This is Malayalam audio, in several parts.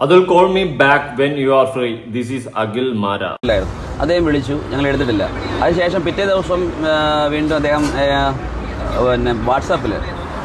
Atul call me back when you are free this is Akhil Marar അദ്ദേഹം വിളിച്ചു ഞങ്ങൾ എടുത്തിട്ടില്ല. അതിനുശേഷം പിറ്റേ ദിവസം വീണ്ടും അദ്ദേഹം പിന്നെ വാട്സാപ്പിൽ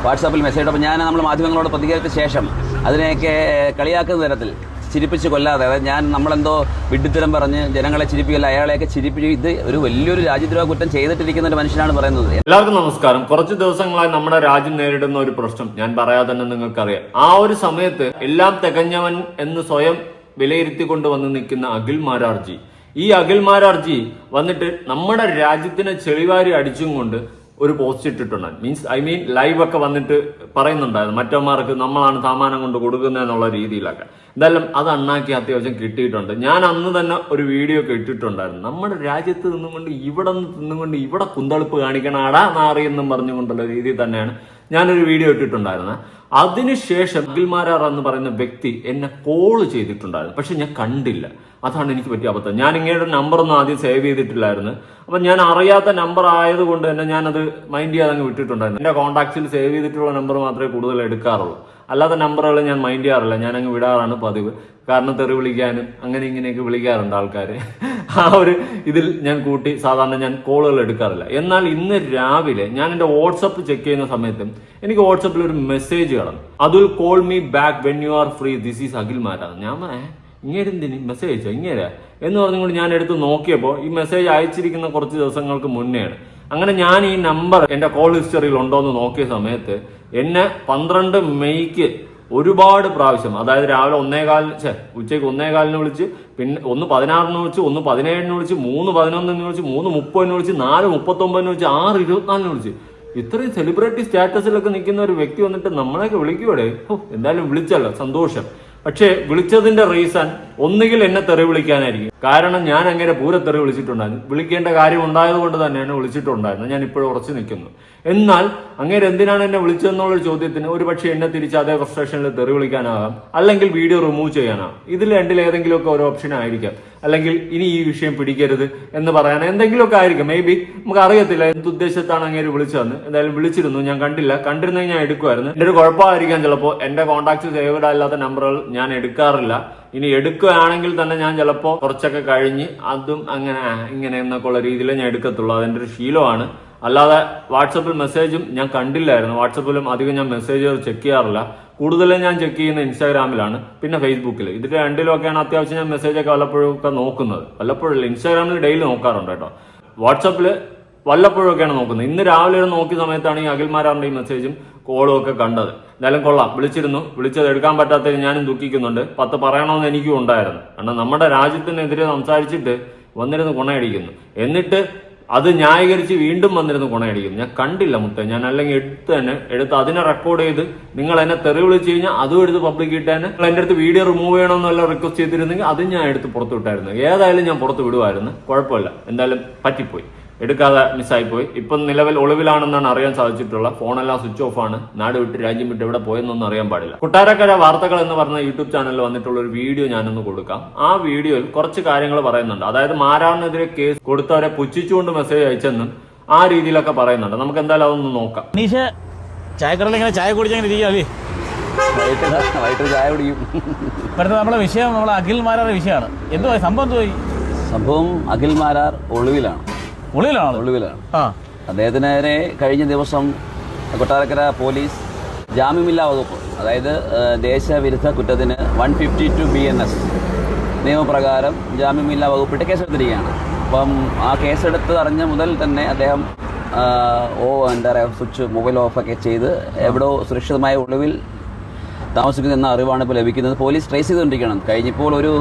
വാട്സാപ്പിൽ മെസ്സേജ് അപ്പോൾ ഞാൻ നമ്മൾ മാധ്യമങ്ങളോട് പ്രതികരിച്ച ശേഷം അതിനെയൊക്കെ കളിയാക്കുന്ന തരത്തിൽ ചിരിപ്പിച്ച് കൊല്ലാതെ അതായത് ഞാൻ നമ്മളെന്തോ വിഡ്ഢിത്തരം പറഞ്ഞ് ജനങ്ങളെ ചിരിപ്പിക്കല്ല അയാളെയൊക്കെ ചിരിപ്പിച്ച് ഇത് ഒരു വലിയൊരു രാജ്യദ്രോഹ കുറ്റം ചെയ്തിട്ടിരിക്കുന്ന ഒരു മനുഷ്യനാണ് പറയുന്നത്. എല്ലാവർക്കും നമസ്കാരം. കുറച്ച് ദിവസങ്ങളായി നമ്മുടെ രാജ്യം നേരിടുന്ന ഒരു പ്രശ്നം. ഞാൻ പറയാതെ തന്നെ നിങ്ങൾക്കറിയാം. ആ ഒരു സമയത്ത് എല്ലാം തികഞ്ഞവൻ എന്ന് സ്വയം വിലയിരുത്തിക്കൊണ്ട് വന്ന് നിൽക്കുന്ന അഖിൽ മാരാർജി. ഈ അഖിൽ മാരാർജി വന്നിട്ട് നമ്മുടെ രാജ്യത്തിനെ ചെളിവാരി അടിച്ചും കൊണ്ട് ഒരു പോസ്റ്റ് ഇട്ടിട്ടുണ്ട്. മീൻസ് ഐ മീൻ ലൈവ് ഒക്കെ വന്നിട്ട് പറയുന്നുണ്ടായിരുന്നു. മറ്റന്മാർക്ക് നമ്മളാണ് സാമാനം കൊണ്ട് കൊടുക്കുന്നത് എന്നുള്ള രീതിയിലൊക്കെ. എന്തായാലും അത് അണ്ണാക്കി അത്യാവശ്യം കിട്ടിയിട്ടുണ്ട്. ഞാൻ അന്ന് തന്നെ ഒരു വീഡിയോ ഒക്കെ ഇട്ടിട്ടുണ്ടായിരുന്നു. നമ്മുടെ രാജ്യത്ത് നിന്നുകൊണ്ട് ഇവിടെ നിന്ന് നിന്നുകൊണ്ട് ഇവിടെ കുന്തളിപ്പ് കാണിക്കണം അടാ നാറി എന്നും പറഞ്ഞുകൊണ്ടുള്ള രീതിയിൽ തന്നെയാണ് ഞാനൊരു വീഡിയോ ഇട്ടിട്ടുണ്ടായിരുന്നു. അതിനുശേഷം ബിൽമാരാർ മാരാർ എന്ന് പറയുന്ന വ്യക്തി എന്നെ കോൾ ചെയ്തിട്ടുണ്ടായിരുന്നു. പക്ഷെ ഞാൻ കണ്ടില്ല. അതാണ് എനിക്ക് പറ്റിയ അബദ്ധം. ഞാൻ ഇങ്ങയുടെ നമ്പർ ഒന്നും ആദ്യം സേവ് ചെയ്തിട്ടില്ലായിരുന്നു. അപ്പം ഞാൻ അറിയാത്ത നമ്പർ ആയതുകൊണ്ട് തന്നെ ഞാനത് മൈൻഡ് ചെയ്യാതെ അങ്ങ് വിട്ടിട്ടുണ്ടായിരുന്നു. എന്റെ കോൺടാക്ട്സിൽ സേവ് ചെയ്തിട്ടുള്ള നമ്പർ മാത്രമേ കൂടുതൽ എടുക്കാറുള്ളൂ. അല്ലാത്ത നമ്പറുകൾ ഞാൻ മൈൻഡ് ചെയ്യാറില്ല. ഞാൻ അങ്ങ് വിടാറാണ് പതിവ്. കാരണം തെറി വിളിക്കാനും അങ്ങനെ ഇങ്ങനെയൊക്കെ വിളിക്കാറുണ്ട് ആൾക്കാർ ആ ഒരു ഇതിൽ ഞാൻ കൂട്ടി സാധാരണ ഞാൻ കോളുകൾ എടുക്കാറില്ല. എന്നാൽ ഇന്ന് രാവിലെ ഞാൻ എന്റെ വാട്സപ്പ് ചെക്ക് ചെയ്യുന്ന സമയത്തും എനിക്ക് വാട്സപ്പിൽ ഒരു മെസ്സേജ് കടന്നു. Atul call me back when you are free this is Akhil മാരാണ് ഞാൻ ഇങ്ങനെ എന്തിന്? മെസ്സേജ് അയച്ചോ ഇങ്ങനെ എന്ന് പറഞ്ഞുകൊണ്ട് ഞാൻ എടുത്ത് നോക്കിയപ്പോൾ ഈ മെസ്സേജ് അയച്ചിരിക്കുന്ന കുറച്ച് ദിവസങ്ങൾക്ക് മുന്നെയാണ്. അങ്ങനെ ഞാൻ ഈ നമ്പർ എന്റെ കോൾ ഹിസ്റ്ററിയിൽ ഉണ്ടോ എന്ന് നോക്കിയ സമയത്ത് എന്നെ പന്ത്രണ്ട് മെയ്ക്ക് ഒരുപാട് പ്രാവശ്യം അതായത് രാവിലെ ഒന്നേകാലിന് ഛേ ഉച്ചയ്ക്ക് ഒന്നേകാലിന് വിളിച്ച് പിന്നെ ഒന്ന് പതിനാറിന് വിളിച്ച് ഒന്ന് പതിനേഴിന് വിളിച്ച് മൂന്ന് പതിനൊന്നിന് വിളിച്ച് മൂന്ന് മുപ്പതിന് വിളിച്ച് നാല് മുപ്പത്തൊമ്പതിന് വിളിച്ച് ആറ് ഇരുപത്തിനാലിന് വിളിച്ച്. ഇത്രയും സെലിബ്രിറ്റി സ്റ്റാറ്റസിലൊക്കെ നിൽക്കുന്ന ഒരു വ്യക്തി വന്നിട്ട് നമ്മളെയൊക്കെ വിളിക്കുവടെ? എന്തായാലും വിളിച്ചല്ലോ സന്തോഷം. പക്ഷേ വിളിച്ചതിന്റെ റീസൺ ഒന്നുകിൽ എന്നെ തെറി വിളിക്കാനായിരിക്കും. കാരണം ഞാൻ അങ്ങനെ പൂര തെറി വിളിച്ചിട്ടുണ്ടായിരുന്നു. വിളിക്കേണ്ട കാര്യം ഉണ്ടായത് കൊണ്ട് തന്നെയാണ് വിളിച്ചിട്ടുണ്ടായിരുന്നത് ഞാൻ ഇപ്പോഴും ഉറച്ചു നിൽക്കുന്നു. എന്നാൽ അങ്ങനെ എന്തിനാണ് എന്നെ വിളിച്ചതെന്നുള്ള ചോദ്യത്തിന് ഒരു പക്ഷേ എന്നെ തിരിച്ച് അതേ ഫ്രസ്ട്രേഷനിൽ തെറി വിളിക്കാനാകാം. അല്ലെങ്കിൽ വീഡിയോ റിമൂവ് ചെയ്യാനാകും. ഇതിൽ രണ്ടിൽ ഏതെങ്കിലുമൊക്കെ ഒരു ഓപ്ഷൻ ആയിരിക്കാം. അല്ലെങ്കിൽ ഇനി ഈ വിഷയം പിടിക്കരുത് എന്ന് പറയാൻ എന്തെങ്കിലുമൊക്കെ ആയിരിക്കും. മേ ബി നമുക്ക് അറിയത്തില്ല എന്ത് ഉദ്ദേശത്താണ് അങ്ങേര് വിളിച്ചതെന്ന്. എന്തായാലും വിളിച്ചിരുന്നു ഞാൻ കണ്ടില്ല. കണ്ടിരുന്നെങ്കിൽ ഞാൻ എടുക്കുമായിരുന്നു. എന്റെ ഒരു കുഴപ്പമായിരിക്കാം ചിലപ്പോൾ എന്റെ കോൺടാക്ട് സേവ്ഡ് അല്ലാത്ത നമ്പറുകൾ ഞാൻ എടുക്കാറില്ല. ഇനി എടുക്കുകയാണെങ്കിൽ തന്നെ ഞാൻ ചിലപ്പോൾ കുറച്ചൊക്കെ കഴിഞ്ഞ് അതും അങ്ങനെ ഇങ്ങനെ എന്നൊക്കെ ഉള്ള രീതിയിൽ ഞാൻ എടുക്കത്തുള്ളൂ. അതെന്റെ ഒരു ശീലമാണ്. അല്ലാതെ വാട്സപ്പിൽ മെസ്സേജും ഞാൻ കണ്ടില്ലായിരുന്നു. വാട്സപ്പിലും അധികം ഞാൻ മെസ്സേജ് ചെക്ക് ചെയ്യാറില്ല. കൂടുതലും ഞാൻ ചെക്ക് ചെയ്യുന്ന ഇൻസ്റ്റാഗ്രാമിലാണ് പിന്നെ ഫേസ്ബുക്കിൽ ഇതിൽ രണ്ടിലൊക്കെയാണ് അത്യാവശ്യം ഞാൻ മെസ്സേജൊക്കെ വല്ലപ്പോഴും ഒക്കെ നോക്കുന്നത്. വല്ലപ്പോഴും ഇൻസ്റ്റാഗ്രാമിൽ ഡെയിലി നോക്കാറുണ്ട് കേട്ടോ. വാട്സപ്പിൽ വല്ലപ്പോഴൊക്കെയാണ് നോക്കുന്നത്. ഇന്ന് രാവിലെ ഒരു നോക്കിയ സമയത്താണ് ഈ അഖിൽമാരാറിന്റെ ഈ മെസ്സേജും കോളും ഒക്കെ കണ്ടത്. എന്തായാലും കൊള്ളാം. വിളിച്ചിരുന്നു. വിളിച്ചത് എടുക്കാൻ പറ്റാത്തതിൽ ഞാനും ദുഃഖിക്കുന്നുണ്ട്. പത്ത് പറയണമെന്ന് എനിക്കും ഉണ്ടായിരുന്നു. കാരണം നമ്മുടെ രാജ്യത്തിനെതിരെ സംസാരിച്ചിട്ട് വന്നിരുന്ന് കൊണയടിക്കുന്നു. എന്നിട്ട് അത് ന്യായീകരിച്ച് വീണ്ടും വന്നിരുന്ന് കൊണയടിക്കുന്നു ഞാൻ കണ്ടില്ല മുത്ത. ഞാൻ അല്ലെങ്കിൽ എടുത്ത് തന്നെ എടുത്ത് അതിനെ റെക്കോർഡ് ചെയ്ത് നിങ്ങൾ എന്നെ തെറി വിളിച്ച് കഴിഞ്ഞാൽ അതും എടുത്ത് പബ്ലിക് ഇട്ടാന് നിങ്ങൾ എന്റെ അടുത്ത് വീഡിയോ റിമൂവ് ചെയ്യണമെന്നല്ല റിക്വസ്റ്റ് ചെയ്തിരുന്നെങ്കിൽ അതും ഞാൻ എടുത്ത് പുറത്ത് വിട്ടായിരുന്നു. ഏതായാലും ഞാൻ പുറത്ത് വിടുമായിരുന്നു. കുഴപ്പമില്ല. എന്തായാലും പറ്റിപ്പോയി. എടുക്കാതെ മിസ്സായി പോയി ഇപ്പം നിലവിൽ ഒളിവിലാണെന്നാണ് അറിയാൻ സാധിച്ചിട്ടുള്ള. ഫോണെല്ലാം സ്വിച്ച് ഓഫ് ആണ് നാട് വിട്ട് രാജ്യം വിട്ട് എവിടെ പോയെന്നൊന്നും അറിയാൻ പാടില്ല. കുട്ടാരക്കര വാർത്തകൾ എന്ന് പറഞ്ഞ യൂട്യൂബ് ചാനലിൽ വന്നിട്ടുള്ള ഒരു വീഡിയോ ഞാനൊന്ന് കൊടുക്കാം. ആ വീഡിയോയിൽ കുറച്ച് കാര്യങ്ങൾ പറയുന്നുണ്ട്. അതായത് മാരാറിനെതിരെ കേസ് കൊടുത്തവരെ പുച്ഛിച്ചുകൊണ്ട് മെസ്സേജ് അയച്ചെന്നും ആ രീതിയിലൊക്കെ പറയുന്നുണ്ട്. നമുക്ക് എന്തായാലും അതൊന്ന് നോക്കാം. ചായക്കടയിൽ ഇങ്ങനെ ചായ കുടിച്ചങ്ങനെ വൈകിട്ട് ചായ കുടിക്കും. ഇപ്പോഴത്തെ നമ്മളെ വിഷയം നമ്മളെ മാരാർ വിഷയമാണ്. എന്തുവായി സംഭവം എന്തുവായി സംഭവം അഖിൽ മാരാർ ഒളിവിലാണ്. ഒളിവിലാണ് ആ. അദ്ദേഹത്തിനെതിരെ കഴിഞ്ഞ ദിവസം കൊട്ടാരക്കര പോലീസ് ജാമ്യമില്ലാ വകുപ്പ് അതായത് ദേശവിരുദ്ധ കുറ്റത്തിന് one fifty two B N S നിയമപ്രകാരം ജാമ്യമില്ലാ വകുപ്പിട്ട് കേസെടുത്തിരിക്കുകയാണ്. അപ്പം ആ കേസെടുത്ത് അറിഞ്ഞ മുതൽ തന്നെ അദ്ദേഹം ഓ എന്താ പറയുക സ്വിച്ച് മൊബൈൽ ഓഫൊക്കെ ചെയ്ത് എവിടെയോ സുരക്ഷിതമായ ഒളിവിൽ താമസിക്കുന്നു എന്ന അറിവാണ് ഇപ്പോൾ ലഭിക്കുന്നത്. പോലീസ് ട്രേസ് ചെയ്തുകൊണ്ടിരിക്കണം കഴിഞ്ഞപ്പോൾ ഒരു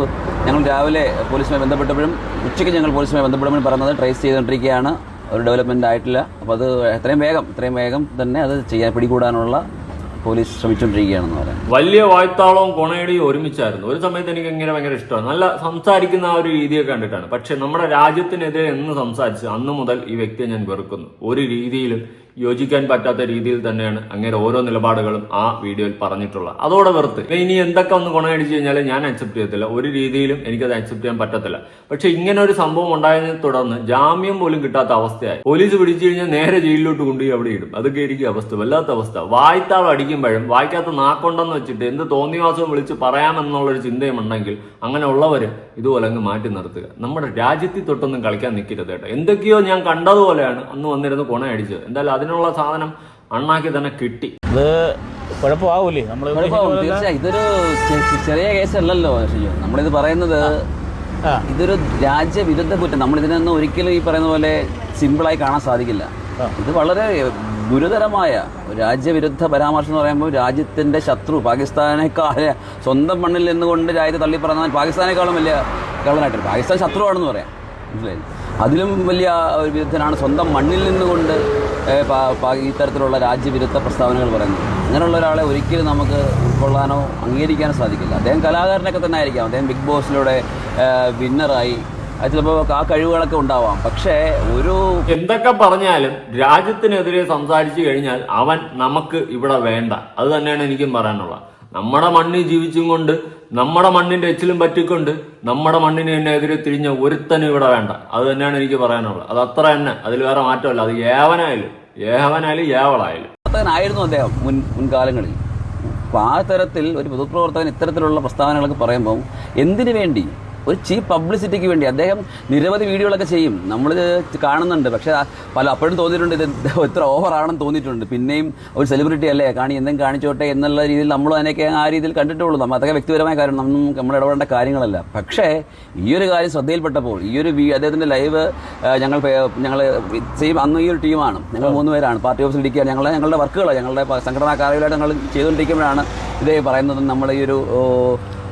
ഞങ്ങൾ രാവിലെ പോലീസുമായി ബന്ധപ്പെട്ടപ്പോഴും ഉച്ചയ്ക്ക് ഞങ്ങൾ പോലീസുമായി ബന്ധപ്പെടുമ്പോഴും പറഞ്ഞത് ട്രേസ് ചെയ്തുകൊണ്ടിരിക്കുകയാണ്. ഒരു ഡെവലപ്മെന്റ് ആയിട്ടില്ല. അപ്പോൾ അത് എത്രയും വേഗം എത്രയും വേഗം തന്നെ അത് ചെയ്യാൻ പിടികൂടാനുള്ള പോലീസ് ശ്രമിച്ചുകൊണ്ടിരിക്കുകയാണെന്ന് പറയാം വലിയ വായ്ത്താളവും കൊണയടിയും ഒരുമിച്ചായിരുന്നു. ഒരു സമയത്ത് എനിക്ക് ഇങ്ങനെ ഭയങ്കര ഇഷ്ടമാണ്. നല്ല സംസാരിക്കുന്ന ആ ഒരു രീതിയൊക്കെ കണ്ടിട്ടാണ്. പക്ഷെ നമ്മുടെ രാജ്യത്തിനെതിരെ എന്ന് സംസാരിച്ച് അന്ന് മുതൽ ഈ വ്യക്തിയെ ഞാൻ വെറുക്കുന്നു. ഒരു രീതിയിലും യോജിക്കാൻ പറ്റാത്ത രീതിയിൽ തന്നെയാണ് അങ്ങനെ ഓരോ നിലപാടുകളും ആ വീഡിയോയിൽ പറഞ്ഞിട്ടുള്ളത്. അതോടെ വെറുത്ത്. ഇനി എന്തൊക്കെ ഒന്ന് ഗുണമടിച്ചു കഴിഞ്ഞാൽ ഞാൻ അക്സെപ്റ്റ് ചെയ്യത്തില്ല. ഒരു രീതിയിലും എനിക്കത് അക്സെപ്റ്റ് ചെയ്യാൻ പറ്റത്തില്ല. പക്ഷെ ഇങ്ങനെ ഒരു സംഭവം ഉണ്ടായതിനെ തുടർന്ന് ജാമ്യം പോലും കിട്ടാത്ത അവസ്ഥയായി. പോലീസ് പിടിച്ചു കഴിഞ്ഞാൽ നേരെ ജയിലിലോട്ട് കൊണ്ടുപോയി അവിടെ ഇടും. അതൊക്കെ ഇരിക്കും അവസ്ഥ. വല്ലാത്ത അവസ്ഥ. വായ്ത്താളം അടിക്കുമ്പോഴും വായിക്കാത്ത നാക്കൊണ്ടെന്ന് വെച്ചിട്ട് എന്ത് തോന്നിവാസവും വിളിച്ച് പറയാമെന്നുള്ളൊരു ചിന്തയും ഉണ്ടെങ്കിൽ അങ്ങനെ ഉള്ളവർ ഇതുപോലെ അങ്ങ് മാറ്റി നിർത്തുക. നമ്മുടെ രാജ്യത്തിൽ തൊട്ടൊന്നും കളിക്കാൻ നിൽക്കരുത് കേട്ടോ. എന്തൊക്കെയോ ഞാൻ കണ്ടതുപോലെയാണ് അന്ന് വന്നിരുന്ന് കൊണ അടിച്ചത് എന്തായാലും അതിനുള്ള സാധനം അണ്ണാക്കി തന്നെ കിട്ടി. അത് കുഴപ്പമാവൂലേ? നമ്മൾ തീർച്ചയായും. ഇതൊരു ചെറിയ കേസല്ലല്ലോ ഷിജു. നമ്മളിത് പറയുന്നത് ഇതൊരു രാജ്യവിരുദ്ധ കുറ്റം. നമ്മൾ ഇതിനൊന്നും ഒരിക്കലും ഈ പറയുന്ന പോലെ സിമ്പിളായി കാണാൻ സാധിക്കില്ല. ഇത് വളരെ ഗുരുതരമായ ഒരു രാജ്യവിരുദ്ധ പരാമർശം എന്ന് പറയുമ്പോൾ രാജ്യത്തിന്റെ ശത്രു പാകിസ്ഥാനേക്കാൾ സ്വന്തം മണ്ണിൽ നിന്നുകൊണ്ട് രാജ്യത്തെ തള്ളി പറഞ്ഞാൽ പാകിസ്ഥാനേക്കാളും വലിയ കള്ളനായിട്ട് പാകിസ്ഥാൻ ശത്രുവാണെന്ന് പറയാം. മനസ്സിലായില്ലേ? അതിലും വലിയ ഒരു വിരുദ്ധനാണ് സ്വന്തം മണ്ണിൽ നിന്നുകൊണ്ട് ഇത്തരത്തിലുള്ള രാജ്യവിരുദ്ധ പ്രസ്താവനകൾ പറയുന്നത്. അങ്ങനെയുള്ള ഒരാളെ ഒരിക്കലും നമുക്ക് ഉൾക്കൊള്ളാനോ അംഗീകരിക്കാനോ സാധിക്കില്ല. അദ്ദേഹം കലാകാരനൊക്കെ തന്നെ ആയിരിക്കാം. അദ്ദേഹം ബിഗ് ബോസിലൂടെ വിന്നറായി. ചിലപ്പോൾ ആ കഴിവുകളൊക്കെ ഉണ്ടാവാം. പക്ഷേ ഒരു എന്തൊക്കെ പറഞ്ഞാലും രാജ്യത്തിനെതിരെ സംസാരിച്ചു കഴിഞ്ഞാൽ അവൻ നമുക്ക് ഇവിടെ വേണ്ട. അത് തന്നെയാണ് എനിക്കും പറയാനുള്ളത്. നമ്മുടെ മണ്ണിൽ ജീവിച്ചും കൊണ്ട് നമ്മുടെ മണ്ണിന്റെ എച്ചിലും പറ്റിക്കൊണ്ട് നമ്മുടെ മണ്ണിന് തന്നെ എതിരെ തിരിഞ്ഞ ഒരുത്തനും ഇവിടെ വേണ്ട. അത് തന്നെയാണ് എനിക്ക് പറയാനുള്ളത്. അത് അത്ര തന്നെ. അതിൽ വേറെ മാറ്റമല്ല. അത് ഏവനായാലും ഏവനായാലും ഏവളായാലും. ആയിരുന്നു അദ്ദേഹം മുൻ മുൻകാലങ്ങളിൽ. അപ്പോൾ ആ തരത്തിൽ ഒരു പൊതുപ്രവർത്തകൻ ഇത്തരത്തിലുള്ള പ്രസ്താവനകളൊക്കെ പറയുമ്പോൾ എന്തിനു വേണ്ടി ഒരു ചീപ്പ് പബ്ലിസിറ്റിക്ക് വേണ്ടി അദ്ദേഹം നിരവധി വീഡിയോകളൊക്കെ ചെയ്യും. നമ്മൾ കാണുന്നുണ്ട്. പക്ഷേ പല അപ്പോഴും തോന്നിയിട്ടുണ്ട് ഇത് എത്ര ഓവറാണെന്ന് തോന്നിയിട്ടുണ്ട്. പിന്നെയും ഒരു സെലിബ്രിറ്റി അല്ലേ? കാണി എന്തെങ്കിലും കാണിച്ചോട്ടെ എന്നുള്ള രീതിയിൽ നമ്മൾ അതിനൊക്കെ ആ രീതിയിൽ കണ്ടിട്ടുള്ളൂ. നമ്മൾ അതൊക്കെ വ്യക്തിപരമായ കാര്യം. നമ്മൾ നമ്മൾ ഇടപെടേണ്ട കാര്യങ്ങളല്ല. പക്ഷേ ഈ ഒരു കാര്യം ശ്രദ്ധയിൽപ്പെട്ടപ്പോൾ ഈ ഒരു അദ്ദേഹത്തിന്റെ ലൈവ് ഞങ്ങൾ ഞങ്ങൾ സെയിം അന്ന് ഈ ഒരു ടീമാണ്. ഞങ്ങൾ മൂന്ന് പേരാണ്. പാർട്ടി ഓഫീസിൽ ഇരിക്കുക ഞങ്ങൾ ഞങ്ങളുടെ വർക്കുകളാണ് ഞങ്ങളുടെ സംഘടനാ കാര്യങ്ങളായിട്ട് ഞങ്ങൾ ചെയ്തുകൊണ്ടിരിക്കുമ്പോഴാണ് ഇതേ പറയുന്നത്. നമ്മൾ ഈ ഒരു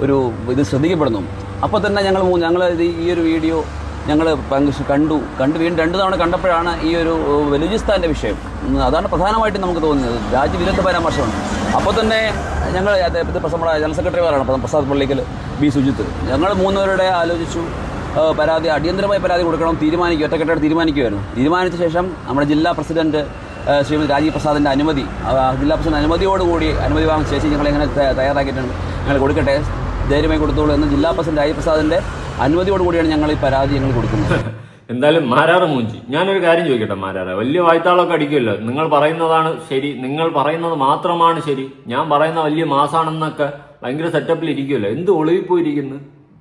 ഒരു ഇത് ശ്രദ്ധിക്കപ്പെടുന്നു. അപ്പോൾ തന്നെ ഞങ്ങൾ മൂന്ന് ഞങ്ങൾ ഈ ഒരു വീഡിയോ ഞങ്ങൾ കണ്ടു. കണ്ടു വീണ്ടും രണ്ടു തവണ കണ്ടപ്പോഴാണ് ഈ ഒരു ബലൂചിസ്ഥാന്റെ വിഷയം. അതാണ് പ്രധാനമായിട്ടും നമുക്ക് തോന്നിയത്. രാജ്യവിരുദ്ധ പരാമർശമാണ്. അപ്പോൾ തന്നെ ഞങ്ങൾ നമ്മുടെ ജനറൽ സെക്രട്ടറിമാരാണ് പ്രസാദ് പള്ളിക്കൽ ബി സുജിത്ത്. ഞങ്ങൾ മൂന്നുപേരുടെ ആലോചിച്ചു. പരാതി അടിയന്തരമായി പരാതി കൊടുക്കണം തീരുമാനിക്കുക ഒറ്റക്കെട്ടായിട്ട് തീരുമാനിക്കുമായിരുന്നു തീരുമാനിച്ച ശേഷം നമ്മുടെ ജില്ലാ പ്രസിഡന്റ് ശ്രീമതി രാജീവ് പ്രസാദിന്റെ അനുമതി ജില്ലാ പ്രസിഡന്റ് അനുമതിയോടുകൂടി അനുമതി വാങ്ങിച്ച ശേഷം ഞങ്ങൾ എങ്ങനെ തയ്യാറാക്കിയിട്ടുണ്ട് ഞങ്ങൾ കൊടുക്കട്ടെ. ധൈര്യമായി കൊടുത്തോളൂ എന്ന് ജില്ലാ പ്രസിഡന്റ് രാജീവ് പ്രസാദിന്റെ അനുമതിയോടുകൂടിയാണ് ഞങ്ങൾ ഈ പരാതി ഞങ്ങൾ കൊടുക്കുന്നത്. എന്തായാലും മാരാറ് മൂഞ്ചി. ഞാനൊരു കാര്യം ചോദിക്കട്ടെ മാരാറ്? വലിയ വായ്ത്താളൊക്കെ അടിക്കുമല്ലോ. നിങ്ങൾ പറയുന്നതാണ് ശരി. നിങ്ങൾ പറയുന്നത് മാത്രമാണ് ശരി. ഞാൻ പറയുന്ന വലിയ മാസാണെന്നൊക്കെ ഭയങ്കര സെറ്റപ്പിൽ ഇരിക്കുമല്ലോ. എന്ത് ഒളിവിപ്പോയിരിക്കുന്നു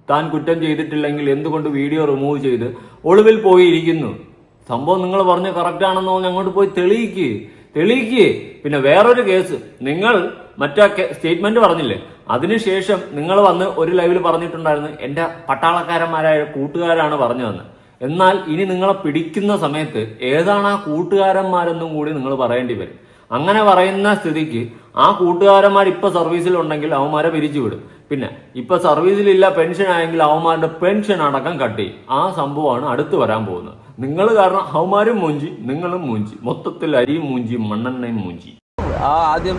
താൻ കുറ്റം ചെയ്തിട്ടില്ലെങ്കിൽ എന്തുകൊണ്ട് വീഡിയോ റിമൂവ് ചെയ്ത് ഒളിവിൽ പോയിരിക്കുന്നു? സംഭവം നിങ്ങൾ പറഞ്ഞ കറക്റ്റ് ആണെന്നോ അങ്ങോട്ട് പോയി തെളിയിക്ക്. തെളിയിക്ക്. പിന്നെ വേറൊരു കേസ് നിങ്ങൾ മറ്റേ സ്റ്റേറ്റ്മെന്റ് പറഞ്ഞില്ലേ? അതിനുശേഷം നിങ്ങൾ വന്ന് ഒരു ലൈവിൽ പറഞ്ഞിട്ടുണ്ടായിരുന്നു എന്റെ പട്ടാളക്കാരന്മാരായ കൂട്ടുകാരാണ് പറഞ്ഞു പറഞ്ഞതെന്ന്. എന്നാൽ ഇനി നിങ്ങളെ പിടിക്കുന്ന സമയത്ത് ഏതാണ് ആ കൂട്ടുകാരന്മാരെന്നും കൂടി നിങ്ങൾ പറയേണ്ടി വരും. അങ്ങനെ പറയുന്ന സ്ഥിതിക്ക് ആ കൂട്ടുകാരന്മാർ ഇപ്പൊ സർവീസിലുണ്ടെങ്കിൽ അവന്മാരെ പിരിച്ചുവിടും. പിന്നെ ഇപ്പൊ സർവീസിലില്ല പെൻഷൻ ആയെങ്കിൽ അവന്മാരുടെ പെൻഷൻ അടക്കം കട്ടി ആ സംഭവമാണ് അടുത്ത് വരാൻ പോകുന്നത്. നിങ്ങൾ കാരണം അവന്മാരും മൂഞ്ചി നിങ്ങളും മൂഞ്ചി. മൊത്തത്തിൽ അരിയും മൂഞ്ചി മണ്ണെണ്ണയും മൂഞ്ചി. ആ ആദ്യം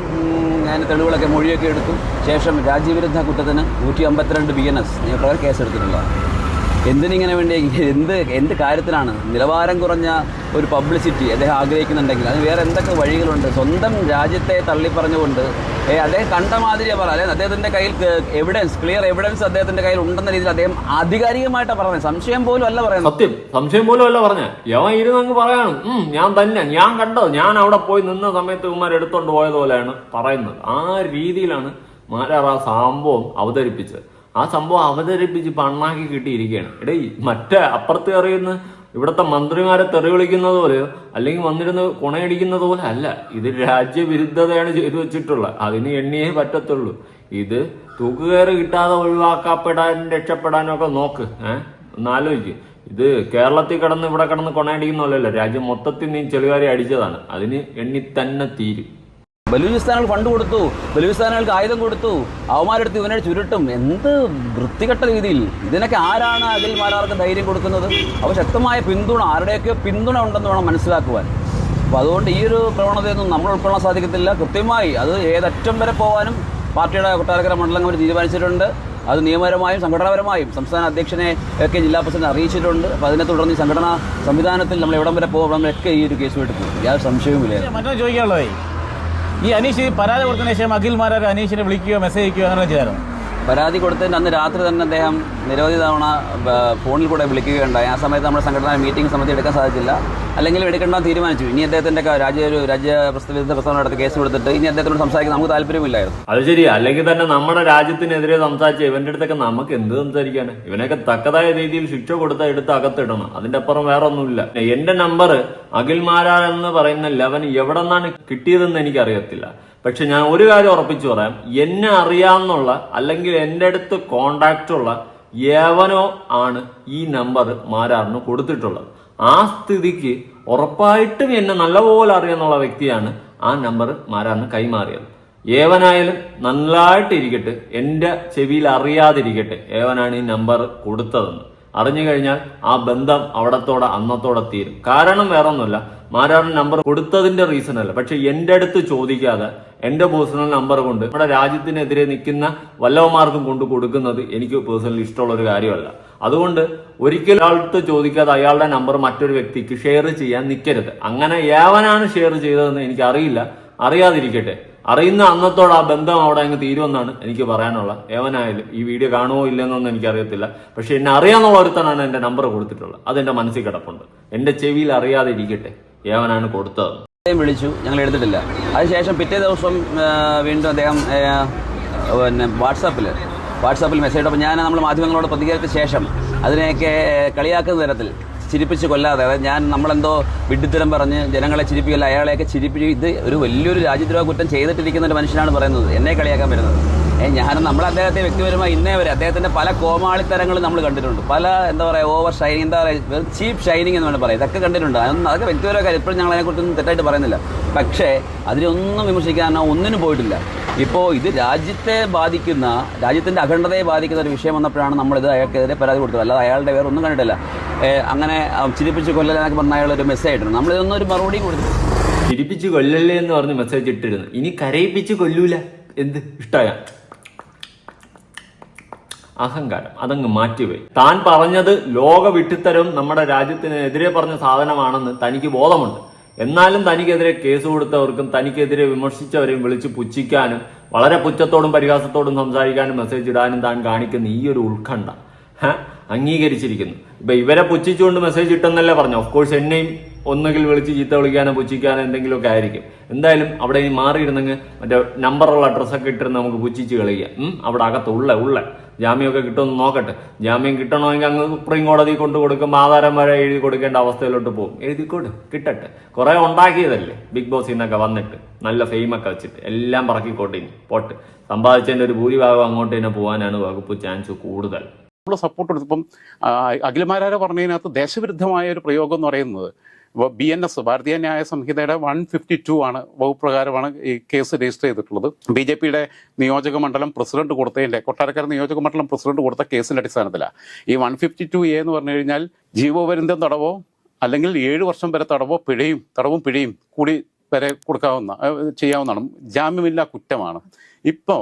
ഞാൻ തെളിവുകളൊക്കെ മൊഴിയൊക്കെ എടുത്തു. ശേഷം രാജ്യവിരുദ്ധ കുറ്റത്തിന് നൂറ്റി അമ്പത്തിരണ്ട് ബി എൻ എസ് നിയമപ്രകാരം കേസെടുത്തിട്ടുള്ളതാണ്. എന്തിനിങ്ങനെ വേണ്ടി എന്ത് എന്ത് കാര്യത്തിനാണ് നിലവാരം കുറഞ്ഞ ഒരു പബ്ലിസിറ്റി അദ്ദേഹം ആഗ്രഹിക്കുന്നുണ്ടെങ്കിൽ അത് വേറെ എന്തൊക്കെ വഴികളുണ്ട്? സ്വന്തം രാജ്യത്തെ തള്ളിപ്പറഞ്ഞുകൊണ്ട് അദ്ദേഹം കണ്ട മാതിരിയാണ് പറ അതായത് അദ്ദേഹത്തിന്റെ കയ്യിൽ എവിഡൻസ് ക്ലിയർ എവിഡൻസ് അദ്ദേഹത്തിന്റെ കയ്യിൽ ഉണ്ടെന്ന രീതിയിൽ അദ്ദേഹം ആധികാരികമായിട്ടാണ് പറയുന്നത് സംശയം പോലും അല്ല പറയുന്നത്. സത്യം. സംശയം പോലും അല്ല പറഞ്ഞ യവൻ ഇരുന്ന് അങ്ങ് പറയാണ് ഞാൻ തന്നെ ഞാൻ കണ്ടത് ഞാൻ അവിടെ പോയി നിന്ന സമയത്ത് ഉമ്മാർ എടുത്തോണ്ട് പോയതുപോലെയാണ് പറയുന്നത്. ആ രീതിയിലാണ് മാരാറ സംഭവം അവതരിപ്പിച്ചത്. ആ സംഭവം അവതരിപ്പിച്ച് പണ്ണാക്കി കിട്ടിയിരിക്കുകയാണ്. എടേ മറ്റേ അപ്പുറത്ത് അറിയുന്ന ഇവിടുത്തെ മന്ത്രിമാരെ തെറി വിളിക്കുന്നത് പോലെയോ അല്ലെങ്കിൽ വന്നിരുന്ന് കുണയടിക്കുന്നത് പോലെ അല്ല. ഇത് രാജ്യവിരുദ്ധതയാണ് ചെയ്തു വെച്ചിട്ടുള്ളത്. അതിന് എണ്ണിയേ പറ്റത്തുള്ളൂ. ഇത് തൂക്കുകയറ് കിട്ടാതെ ഒഴിവാക്കപ്പെടാനും രക്ഷപ്പെടാനും ഒക്കെ നോക്ക് ഏഹ് ഒന്നാലോചിക്ക് ഇത് കേരളത്തിൽ കിടന്ന് ഇവിടെ കിടന്ന് കൊണയടിക്കുന്ന പോലെയല്ല. രാജ്യം മൊത്തത്തിൽ നീ ചെളികാരി അടിച്ചതാണ്. അതിന് എണ്ണി തന്നെ തീരും. ബലൂചിസ്ഥാനുകൾ ഫണ്ട് കൊടുത്തു. ബലൂചിസ്ഥാനുകൾക്ക് ആയുധം കൊടുത്തു. അവന്മാരെടുത്ത് ഇവനെ ചുരുട്ടും. എന്ത് വൃത്തികെട്ട രീതിയിൽ. ഇതിനൊക്കെ ആരാണ് അഖിൽ മാരാർക്ക് ധൈര്യം കൊടുക്കുന്നത്? അവ ശക്തമായ പിന്തുണ ആരുടെയൊക്കെ പിന്തുണ ഉണ്ടെന്ന് വേണം മനസ്സിലാക്കുവാൻ. അപ്പോൾ അതുകൊണ്ട് ഈ ഒരു പ്രവണതയൊന്നും നമ്മൾ ഉൾക്കൊള്ളാൻ സാധിക്കത്തില്ല. കൃത്യമായി അത് ഏതറ്റം വരെ പോകാനും പാർട്ടിയുടെ കൊട്ടാരക്കര മണ്ഡലം തീരുമാനിച്ചിട്ടുണ്ട്. അത് നിയമപരമായും സംഘടനാപരമായും സംസ്ഥാന അധ്യക്ഷനെ ഒക്കെ ജില്ലാ പ്രസിഡന്റ് അറിയിച്ചിട്ടുണ്ട്. അപ്പോൾ അതിനെ തുടർന്ന് ഈ സംഘടനാ സംവിധാനത്തിൽ നമ്മൾ എവിടം വരെ പോകും ഒക്കെ ഈ ഒരു കേസ് എടുക്കും യാതൊരു സംശയവുമില്ല. മറ്റൊന്ന് ചോദിക്കാനുള്ളതേ ഈ അനീഷ് പരാതി കൊടുത്തതിന് ശേഷം മാരാർ അനീഷിനെ വിളിക്കുകയോ മെസ്സേജ് അയക്കുകയോ അങ്ങനെ ചെയ്തായിരുന്നു? പരാതി കൊടുത്തതിന് അന്ന് രാത്രി തന്നെ അദ്ദേഹം നിരവധി തവണ ഫോണിൽ കൂടെ വിളിക്കുകയുണ്ടായി. ആ സമയത്ത് നമ്മുടെ സംഘടന മീറ്റിംഗ് സമയത്ത് എടുക്കാൻ സാധിച്ചില്ല. അല്ലെങ്കിൽ എടുക്കേണ്ടെന്ന് തീരുമാനിച്ചു. ഇനി അദ്ദേഹത്തിന്റെ രാജ്യ ഒരു രാജ്യ പ്രസ്തുത പ്രസ്താവന അടുത്ത് കേസ് കൊടുത്തിട്ട് ഇനി അദ്ദേഹത്തോട് സംസാരിക്കാൻ നമുക്ക് താല്പര്യമില്ലായിരുന്നു. അത് ശരി. അല്ലെങ്കിൽ തന്നെ നമ്മുടെ രാജ്യത്തിനെതിരെ സംസാരിച്ച ഇവന്റെ അടുത്തൊക്കെ നമുക്ക് എന്ത് സംസാരിക്കാന് ഇവനൊക്കെ തക്കതായ രീതിയിൽ ശിക്ഷ കൊടുത്ത എടുത്ത് അകത്തിടണം. അതിന്റെ അപ്പുറം വേറെ ഒന്നുമില്ല എന്റെ നമ്പർ അഖിൽ മാരാർ എന്ന് പറയുന്ന ലെവൻ എവിടെ നിന്നാണ് കിട്ടിയതെന്ന് എനിക്കറിയത്തില്ല. പക്ഷെ ഞാൻ ഒരു കാര്യം ഉറപ്പിച്ചു പറയാം. എന്നെ അറിയാമെന്നുള്ള അല്ലെങ്കിൽ എന്റെ അടുത്ത് കോണ്ടാക്റ്റ് ഉള്ള ഏവനോ ആണ് ഈ നമ്പർ മാരാറിന് കൊടുത്തിട്ടുള്ളത്. ആ സ്ഥിതിക്ക് ഉറപ്പായിട്ടും എന്നെ നല്ലപോലെ അറിയാന്നുള്ള വ്യക്തിയാണ് ആ നമ്പർ മാരാറിന് കൈമാറിയത്. ഏവനായാലും നന്നായിട്ടിരിക്കട്ടെ എന്റെ ചെവിയിൽ അറിയാതിരിക്കട്ടെ ഏവനാണ് ഈ നമ്പർ കൊടുത്തതെന്ന്. അറിഞ്ഞു കഴിഞ്ഞാൽ ആ ബന്ധം അവിടത്തോടെ അന്നത്തോടെ തീരും. കാരണം വേറെ ഒന്നുമില്ല മാരാറിന് നമ്പർ കൊടുത്തതിന്റെ റീസൺ അല്ല. പക്ഷെ എന്റെ അടുത്ത് ചോദിക്കാതെ എന്റെ പേഴ്സണൽ നമ്പർ കൊണ്ട് നമ്മുടെ രാജ്യത്തിനെതിരെ നിൽക്കുന്ന വല്ലവന്മാർക്കും കൊണ്ട് കൊടുക്കുന്നത് എനിക്ക് പേഴ്സണലി ഇഷ്ടമുള്ള ഒരു കാര്യമല്ല. അതുകൊണ്ട് ഒരിക്കലും ഒരാൾക്ക് ചോദിക്കാതെ അയാളുടെ നമ്പർ മറ്റൊരു വ്യക്തിക്ക് ഷെയർ ചെയ്യാൻ നിൽക്കരുത്. അങ്ങനെ ഏവനാണ് ഷെയർ ചെയ്തതെന്ന് എനിക്ക് അറിയില്ല അറിയാതിരിക്കട്ടെ. അറിയുന്ന അന്നത്തോടെ ആ ബന്ധം അവിടെ അങ്ങ് തീരുമെന്നാണ് എനിക്ക് പറയാനുള്ള ഏവനായാലും ഈ വീഡിയോ കാണുമോ ഇല്ലെന്നൊന്നും എനിക്കറിയത്തില്ല. പക്ഷെ എന്നെ അറിയാന്നുള്ള ഒരുത്തനാണ് എന്റെ നമ്പർ കൊടുത്തിട്ടുള്ളത്. അതെന്റെ മനസ്സിൽ കിടപ്പുണ്ട്. എന്റെ ചെവിയിൽ അറിയാതെ ഇരിക്കട്ടെ. ഏവനാണ് കൊടുത്തത്? അദ്ദേഹം വിളിച്ചു ഞങ്ങൾ എടുത്തിട്ടില്ല. അതിനുശേഷം പിറ്റേ ദിവസം വീണ്ടും അദ്ദേഹം പിന്നെ വാട്സാപ്പിൽ വാട്സാപ്പിൽ മെസ്സേജ് അപ്പോൾ ഞാൻ നമ്മൾ മാധ്യമങ്ങളോട് പ്രതികരിച്ച ശേഷം അതിനെയൊക്കെ കളിയാക്കുന്ന തരത്തിൽ ചിരിപ്പിച്ച് കൊല്ലാതെ അതായത് ഞാൻ നമ്മളെന്തോ വിഡ്ഢിത്തരം പറഞ്ഞ് ജനങ്ങളെ ചിരിപ്പിക്കല്ല അയാളെയൊക്കെ ചിരിപ്പിച്ച് ഇത് ഒരു വലിയൊരു രാജ്യദ്രോഹ കുറ്റം ചെയ്തിട്ടിരിക്കുന്ന ഒരു മനുഷ്യനാണ് പറയുന്നത്. എന്നെ കളിയാക്കാൻ വരുന്നത്. ഞാൻ നമ്മൾ അദ്ദേഹത്തെ വ്യക്തിപരമായി ഇന്നേ വരെ അദ്ദേഹത്തിന്റെ പല കോമാളിത്തരങ്ങളും നമ്മൾ കണ്ടിട്ടുണ്ട്. പല എന്താ പറയുക ഓവർ ഷൈനിങ് എന്താ പറയുക ചീപ്പ് ഷൈനിങ് എന്ന് വേണം പറയാം ഇതൊക്കെ കണ്ടിട്ടുണ്ട്. അതൊന്നും അതൊക്കെ വ്യക്തിപരമായ കാര്യം. ഇപ്പോഴും ഞങ്ങൾ അതിനെക്കുറിച്ചൊന്നും തെറ്റായിട്ട് പറയുന്നില്ല. പക്ഷേ അതിനൊന്നും വിമർശിക്കാനോ ഒന്നിനും പോയിട്ടില്ല. ഇപ്പോൾ ഇത് രാജ്യത്തെ ബാധിക്കുന്ന രാജ്യത്തിന്റെ അഖണ്ഡതയെ ബാധിക്കുന്ന ഒരു വിഷയം വന്നപ്പോഴാണ് നമ്മളിത് അയാൾക്കെതിരെ പരാതി കൊടുത്തത്. അല്ലാതെ അയാളുടെ വേറെ ഒന്നും കണ്ടിട്ടില്ല. അങ്ങനെ ചിരിപ്പിച്ച് കൊല്ലലെന്നൊക്കെ പറഞ്ഞ അയാളൊരു മെസ്സേജ് ആയിട്ടുണ്ട് നമ്മളിതൊന്നും ഒരു മറുപടി കൊടുത്തു ചിരിപ്പിച്ച് കൊല്ലല്ലേ എന്ന് പറഞ്ഞ് മെസ്സേജ് ഇട്ടിരുന്നു. ഇനി കരയിപ്പിച്ച് കൊല്ലൂല. എന്ത്? ഇഷ്ടായ? അഹങ്കാരം. അതങ്ങ് മാറ്റിവേ താൻ പറഞ്ഞത് ലോക വിട്ടിത്തരവും നമ്മുടെ രാജ്യത്തിനെതിരെ പറഞ്ഞ സാധനമാണെന്ന് തനിക്ക് ബോധമുണ്ട്. എന്നാലും തനിക്കെതിരെ കേസ് കൊടുത്തവർക്കും തനിക്കെതിരെ വിമർശിച്ചവരെയും വിളിച്ച് പുച്ഛിക്കാനും വളരെ പുച്ഛത്തോടും പരിഹാസത്തോടും സംസാരിക്കാനും മെസ്സേജ് ഇടാനും താൻ കാണിക്കുന്ന ഈ ഒരു ഉത്കണ്ഠ? അംഗീകരിച്ചിരിക്കുന്നു. ഇപ്പൊ ഇവരെ പുച്ഛിച്ചുകൊണ്ട് മെസ്സേജ് ഇട്ടെന്നല്ലേ പറഞ്ഞു ഓഫ് കോഴ്സ് എന്നെയും ഒന്നുകിൽ വിളിച്ച് ചീത്ത വിളിക്കാനോ പുച്ഛിക്കാനോ എന്തെങ്കിലുമൊക്കെ ആയിരിക്കും. എന്തായാലും അവിടെ ഇനി മാറിയിരുന്നെങ്കിൽ മറ്റേ നമ്പറുള്ള അഡ്രസ്സൊക്കെ ഇട്ടിരുന്ന് നമുക്ക് പുച്ഛിച്ച് കളിക്കാം. അവിടെ അകത്ത് ഉള്ള ഉള്ള. ജാമ്യമൊക്കെ കിട്ടുമെന്ന് നോക്കട്ടെ. ജാമ്യം കിട്ടണമെങ്കിൽ അങ്ങ് സുപ്രീം കോടതി കൊണ്ടു കൊടുക്കും ആധാരം വരെ എഴുതി കൊടുക്കേണ്ട അവസ്ഥയിലോട്ട് പോകും. എഴുതി കൊടു കിട്ടട്ടെ. കുറെ ഉണ്ടാക്കിയതല്ലേ ബിഗ് ബോസിൽ നിന്നൊക്കെ വന്നിട്ട്. നല്ല ഫെയിമൊക്കെ വെച്ചിട്ട്. എല്ലാം പറക്കിക്കോട്ടെ ഇനി. പോട്ട്. സമ്പാദിച്ചതിന്റെ ഒരു ഭൂരിഭാഗം അങ്ങോട്ട് തന്നെ പോകാനാണ് വകുപ്പ് ചാൻസ് കൂടുതൽ. സപ്പോർട്ട് കൊടുത്തപ്പം ഇപ്പം അഖിലമാരാരെ പറഞ്ഞതിനകത്ത് ദേശവിരുദ്ധമായ ഒരു പ്രയോഗം എന്ന് പറയുന്നത് ബി എൻ എസ് ഭാരതീയ ന്യായ സംഹിതയുടെ വൺ ഫിഫ്റ്റി ടു ആണ് വകുപ്പ് പ്രകാരമാണ് ഈ കേസ് രജിസ്റ്റർ ചെയ്തിട്ടുള്ളത്. ബി ജെ പിയുടെ നിയോജക മണ്ഡലം പ്രസിഡന്റ് കൊടുത്തതിന്റെ കൊട്ടാരക്കര നിയോജക മണ്ഡലം പ്രസിഡന്റ് കൊടുത്ത കേസിന്റെ അടിസ്ഥാനത്തിലാണ് ഈ വൺ ഫിഫ്റ്റി ടു എ എന്ന് പറഞ്ഞു കഴിഞ്ഞാൽ ജീവപര്യന്തം തടവോ അല്ലെങ്കിൽ ഏഴ് വർഷം വരെ തടവോ പിഴയും തടവും പിഴയും കൂടി വരെ കൊടുക്കാവുന്ന ചെയ്യാവുന്നതാണ്. ജാമ്യമില്ലാ കുറ്റമാണ്. ഇപ്പോൾ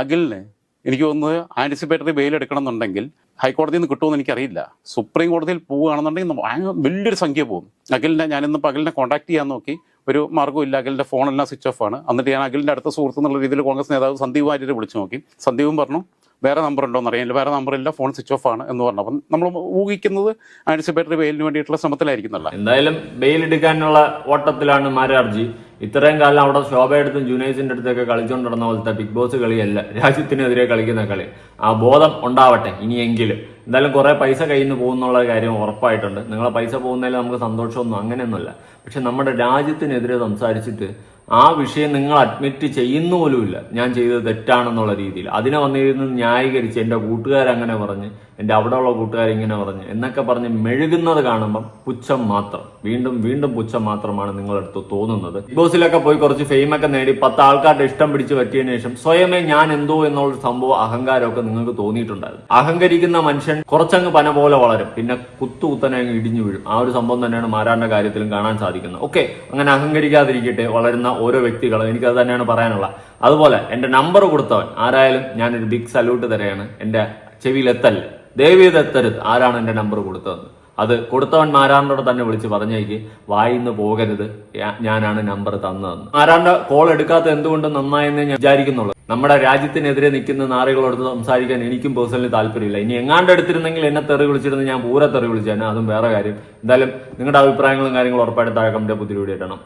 അഖിലിന് എനിക്ക് തോന്നുന്നത് ആന്റിസിപ്പേറ്ററി ബെയിൽ എടുക്കണം എന്നുണ്ടെങ്കിൽ ഹൈക്കോടതിയിൽ നിന്ന് കിട്ടുമെന്ന് എനിക്കറിയില്ല. സുപ്രീം കോടതിയിൽ പോവുകയാണെന്നുണ്ടെങ്കിൽ വലിയൊരു സംഖ്യ പോകും. അഖിലിനെ ഞാനിന്ന് അഖിലിനെ കോൺടാക്ട് ചെയ്യാൻ നോക്കി. ഒരു മാർഗമില്ല അഖിലിന്റെ ഫോണെല്ലാം സ്വിച്ച് ഓഫ് ആണ്. എന്നിട്ട് ഞാൻ അഖിലിന്റെ അടുത്ത സുഹൃത്ത് എന്നുള്ള രീതിയിൽ കോൺഗ്രസ് നേതാവ് സന്ദീപ് വാര്യരെ വിളിച്ചു നോക്കി. സന്ദീപും പറഞ്ഞു വേറെ നമ്പർ ഉണ്ടോ എന്ന് അറിയില്ല വേറെ നമ്പർ ഇല്ല. ഫോൺ സ്വിച്ച് ഓഫ് ആണ് എന്ന് പറഞ്ഞു. അപ്പം നമ്മൾ ഊഹിക്കുന്നത് ആന്റിസിപ്പേറ്ററി ബെയിലിന് വേണ്ടിയിട്ടുള്ള ശ്രമത്തിലായിരിക്കുന്നല്ല എന്തായാലും ബെയിൽ എടുക്കാനുള്ള ഓട്ടത്തിലാണ് മാരാർജി. ഇത്രയും കാലം അവിടെ ശോഭയെടുത്തും ജുനൈസിന്റെ അടുത്തൊക്കെ കളിച്ചുകൊണ്ട് നടന്ന പോലത്തെ ബിഗ് ബോസ് കളിയല്ല. രാജ്യത്തിനെതിരെ കളിക്കുന്ന കളി. ആ ബോധം ഉണ്ടാവട്ടെ ഇനിയെങ്കിലും. എന്തായാലും കുറെ പൈസ കയ്യിൽ നിന്ന് പോകുന്നുള്ള കാര്യം ഉറപ്പായിട്ടുണ്ട്. നിങ്ങളെ പൈസ പോകുന്നതിൽ നമുക്ക് സന്തോഷമൊന്നും അങ്ങനെയൊന്നുമല്ല. പക്ഷെ നമ്മുടെ രാജ്യത്തിനെതിരെ സംസാരിച്ചിട്ട് ആ വിഷയം നിങ്ങൾ അഡ്മിറ്റ് ചെയ്യുന്ന പോലുമില്ല ഞാൻ ചെയ്തത് തെറ്റാണെന്നുള്ള രീതിയിൽ. അതിനെ വന്നിരുന്ന് ന്യായീകരിച്ച് എന്റെ കൂട്ടുകാരങ്ങനെ പറഞ്ഞ് എന്റെ അവിടെയുള്ള കൂട്ടുകാർ ഇങ്ങനെ പറഞ്ഞ് എന്നൊക്കെ പറഞ്ഞ് മെഴുകുന്നത് കാണുമ്പം പുച്ഛം മാത്രം. വീണ്ടും വീണ്ടും പുച്ഛം മാത്രമാണ് നിങ്ങളടുത്ത് തോന്നുന്നത്. ബിഗ് ബോസിലൊക്കെ പോയി കുറച്ച് ഫെയിമൊക്കെ നേടി പത്ത് ആൾക്കാരുടെ ഇഷ്ടം പിടിച്ച് പറ്റിയതിനു ശേഷം സ്വയമേ ഞാൻ എന്തോ എന്നുള്ള സംഭവം അഹങ്കാരമൊക്കെ നിങ്ങൾക്ക് തോന്നിയിട്ടുണ്ടായിരുന്നു. അഹങ്കരിക്കുന്ന മനുഷ്യൻ കുറച്ചങ്ങ് പന പോലെ വളരും. പിന്നെ കുത്തു കുത്തനെ അങ്ങ് ഇടിഞ്ഞു വീഴും. ആ ഒരു സംഭവം തന്നെയാണ് മാരാന്റെ കാര്യത്തിലും കാണാൻ സാധിക്കുന്നത്. ഓക്കെ അങ്ങനെ അഹങ്കരിക്കാതിരിക്കട്ടെ വളരുന്ന ഓരോ വ്യക്തികളും എനിക്കത് തന്നെയാണ് പറയാനുള്ളത്. അതുപോലെ എന്റെ നമ്പർ കൊടുത്തവൻ ആരായാലും ഞാനൊരു ബിഗ് സല്യൂട്ട് തരെയാണ് എത്തല്ല ദയവീത് എത്തരുത്. ആരാണ് എന്റെ നമ്പർ കൊടുത്തതെന്ന്. അത് കൊടുത്തവൻ മാരാറിനോട് തന്നെ വിളിച്ച് പറഞ്ഞേക്ക്. വായിന്ന് പോകരുത്. ഞാനാണ് നമ്പർ തന്നതെന്ന്. മാരാറിന്റെ കോൾ എടുക്കാത്ത എന്തുകൊണ്ട് നന്നായെന്ന് ഞാൻ വിചാരിക്കുന്നുള്ളൂ. നമ്മുടെ രാജ്യത്തിനെതിരെ നിൽക്കുന്ന നാറികളോട് സംസാരിക്കാൻ എനിക്കും പേഴ്സണലി താല്പര്യമില്ല. ഇനി എങ്ങാണ്ട് എടുത്തിരുന്നെങ്കിൽ എന്നെ തെറി വിളിച്ചിരുന്ന ഞാൻ പൂരെ തെറി വിളിച്ചേനെ. അതും വേറെ കാര്യം. എന്തായാലും നിങ്ങളുടെ അഭിപ്രായങ്ങളും കാര്യങ്ങളും ഉറപ്പായിട്ട് താഴെ കമന്റ് ബുദ്ധിമുട്ടിയിട്ടാണ്